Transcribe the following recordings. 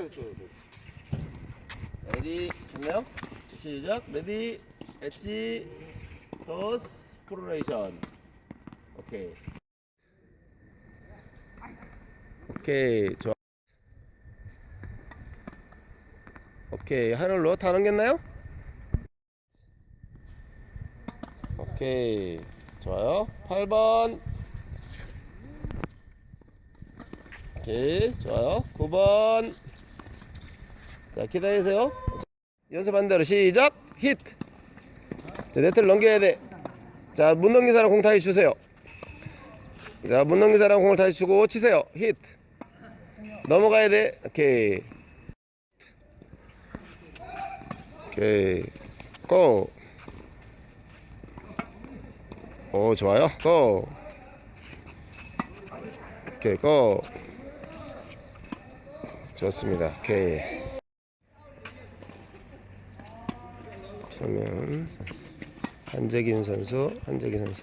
살짝 이쪽으로. 레디 됐나요? 시작. 레디 엣지 토스 프로레이션. 오케이. 오케이 좋아. 오케이 하늘로 다 넘겼나요? 오케이 좋아요 8번 오케이 좋아요 9번 자 기다리세요. 연습한 대로 시작. 히트 자 네트를 넘겨야 돼자못 넘긴 사람 공 다시 주세요. 자못 넘긴 사람 공을 다시 주고 치세요. 히트 넘어가야 돼. 오케이. 오케이. 고! 오 좋아요. 고! 오케이 고! 좋습니다. 오케이 그러면 한재긴 선수 한재긴 선수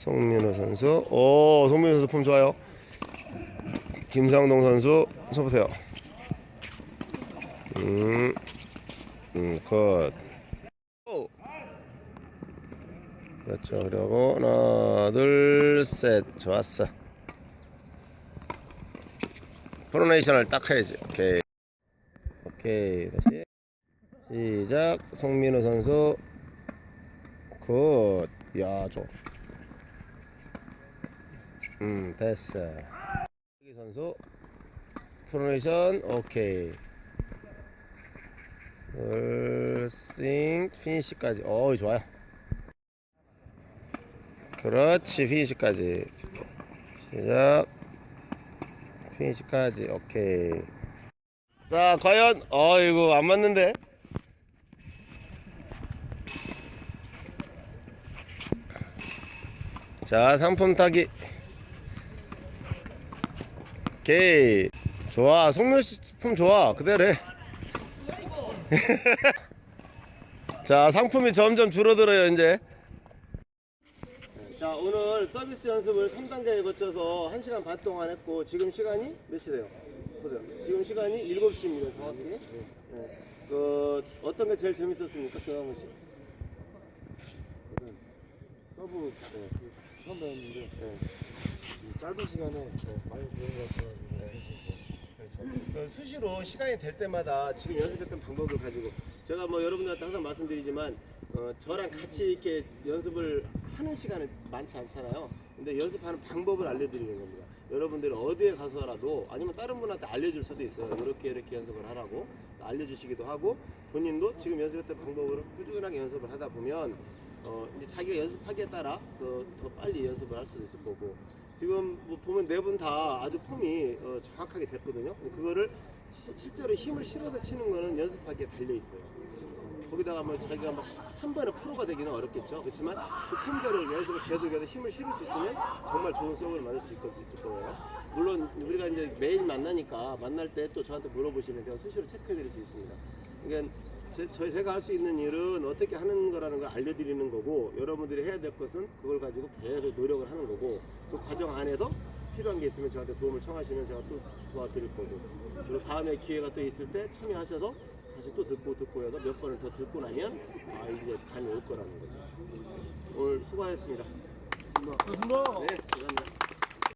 송민호 선수 오 송민호 선수 폼 좋아요 김상동 선수 서보세요 음 음, 컷. 오. 그렇죠. 그리고 하나, 둘, 셋. 좋았어. 프로네이션을 딱 해야지. 오케이. 오케이. 다시. 시작. 송민우 선수. 굿. 야, 좋. 음, 됐어. 이 선수. 프로네이션. 오케이. 얼싱 피니시까지 어이 좋아요 그렇지 피니시까지 시작 피니시까지 오케이 자 과연 어이구 안 맞는데 자 상품 타기 오케이 좋아 속눈품 좋아 그대로 해 자 상품이 점점 줄어들어요 이제 자 오늘 서비스 연습을 3단계에 거쳐서 1시간 반 동안 했고 지금 시간이 몇 시세요? 보세요 지금 시간이 7시입니다 정확히 네. 그 어떤 게 제일 재밌었습니까 조영훈 씨? 서브 네. 처음 배웠는데 네. 이 짧은 시간에 많이 배운 것 같아가지고 그 수시로 시간이 될 때마다 지금 연습했던 방법을 가지고 제가 뭐 여러분들한테 항상 말씀드리지만 어, 저랑 같이 이렇게 연습을 하는 시간은 많지 않잖아요. 근데 연습하는 방법을 알려드리는 겁니다. 여러분들이 어디에 가서라도 아니면 다른 분한테 알려줄 수도 있어요. 이렇게 이렇게 연습을 하라고 알려주시기도 하고 본인도 지금 연습했던 방법으로 꾸준하게 연습을 하다 보면 어, 이제 자기가 연습하기에 따라 그 더 빨리 연습을 할 수도 있을 거고 지금 뭐 보면 네 분 다 아주 폼이 어, 정확하게 됐거든요. 그거를 시- 실제로 힘을 실어서 치는 거는 연습하기에 달려 있어요. 거기다가 뭐 자기가 막 한 번에 프로가 되기는 어렵겠죠. 그렇지만 그 폼대로 연습을 계속해서 힘을 실을 수 있으면 정말 좋은 서브를 만들 수 있, 있을 거예요. 물론 우리가 이제 매일 만나니까 만날 때 또 저한테 물어보시면 제가 수시로 체크해 드릴 수 있습니다. 그러니까 제, 저, 제가 할 수 있는 일은 어떻게 하는 거라는 걸 알려드리는 거고 여러분들이 해야 될 것은 그걸 가지고 계속 노력을 하는 거고 그 과정 안에서 필요한 게 있으면 저한테 도움을 청하시면 제가 또 도와드릴 거고 그리고 다음에 기회가 또 있을 때 참여하셔서 다시 또 듣고 듣고 해서 몇 번을 더 듣고 나면 아 이제 감이 올 거라는 거죠. 오늘 수고하셨습니다. 고맙습니다. 네 감사합니다